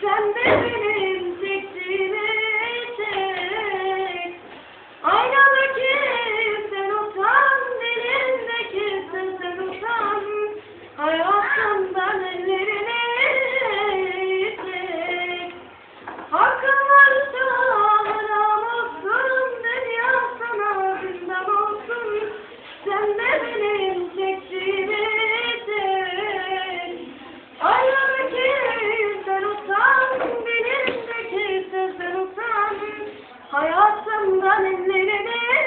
Sen de benim çektiğimi çek Aynadaki sen utan Dilindeki sen utan. Hayatımdan ellerini çek Hakkın varsa haram olsun Sen benim çektiğimi Aşkından ellerine